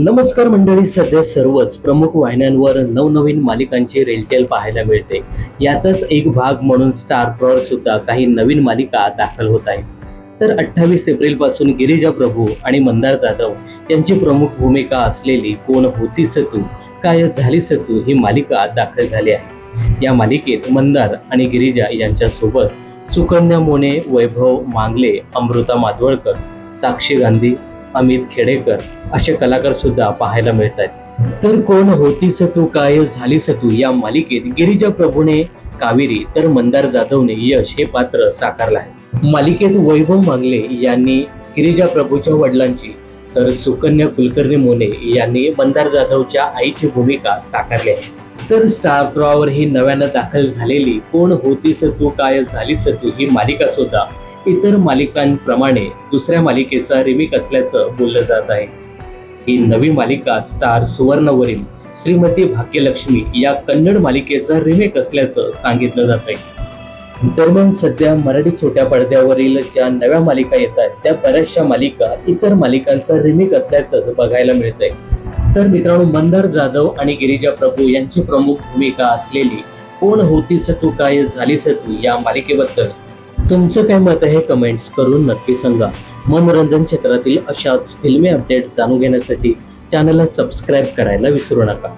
नमस्कार मंडळी सध्या सर्वच प्रमुख वाहिन्यांवर नवनवीन मालिकांची रेलचेल पाहायला मिळते. याचाच एक भाग म्हणून स्टार प्रॉर सुद्धा काही नवीन मालिका दाखल होत आहे. तर अठ्ठावीस एप्रिलपासून गिरिजा प्रभू आणि मंदार जाधव यांची प्रमुख भूमिका असलेली कोण होती सतू काय झाली सतू ही मालिका दाखल झाली आहे. या मालिकेत मंदार आणि गिरिजा यांच्यासोबत सुकन्या मोने वैभव मांगले अमृता माधवळकर साक्षी गांधी अमित खेडेकर असे कलाकार सुद्धा पाहायला मिळत आहेत तर कोण होतीस तू काय झालीस तू या मालिकेत गिरिजा प्रभूने कावेरी तर मंदार जाधवने यश हे पात्र साकारलं आहे. मालिकेत वैभव मांगले यांनी गिरिजा प्रभूच्या वडिलांची तर सुकन्या कुलकर्णी मोने यांनी मंदार जाधवच्या आईची भूमिका साकारली आहे. तर स्टार प्रॉवर ही नव्यानं दाखल झालेली कोण होतीस तू काय झालीस तू ही मालिका सुद्धा इतर मालिकांप्रमाणे दुसऱ्या मालिकेचा रिमिक असल्याचं बोललं जात आहे. ही नवी मालिका स्टार सुवर्णवरील श्रीमती भाग्यलक्ष्मी या कन्नड मालिकेचा रिमेक असल्याचं सांगितलं जात आहे. दरम्यान सध्या मराठी छोट्या पडद्यावरील ज्या नव्या मालिका येत आहेत त्या बऱ्याचशा मालिका इतर मालिकांचा रिमेक असल्याचं बघायला मिळत आहे तर मित्रांनो मंदार जाधव आणि गिरिजा प्रभू यांची प्रमुख भूमिका असलेली कोण होतीस तू काय झालीस तू या मालिकेबद्दल तुमचं काय मत आहे कमेंट्स करून नक्की सांगा. मनोरंजन क्षेत्रातील अशाच फिल्मी अपडेट जाणून घेण्यासाठी चॅनलला सबस्क्राईब करायला विसरू नका.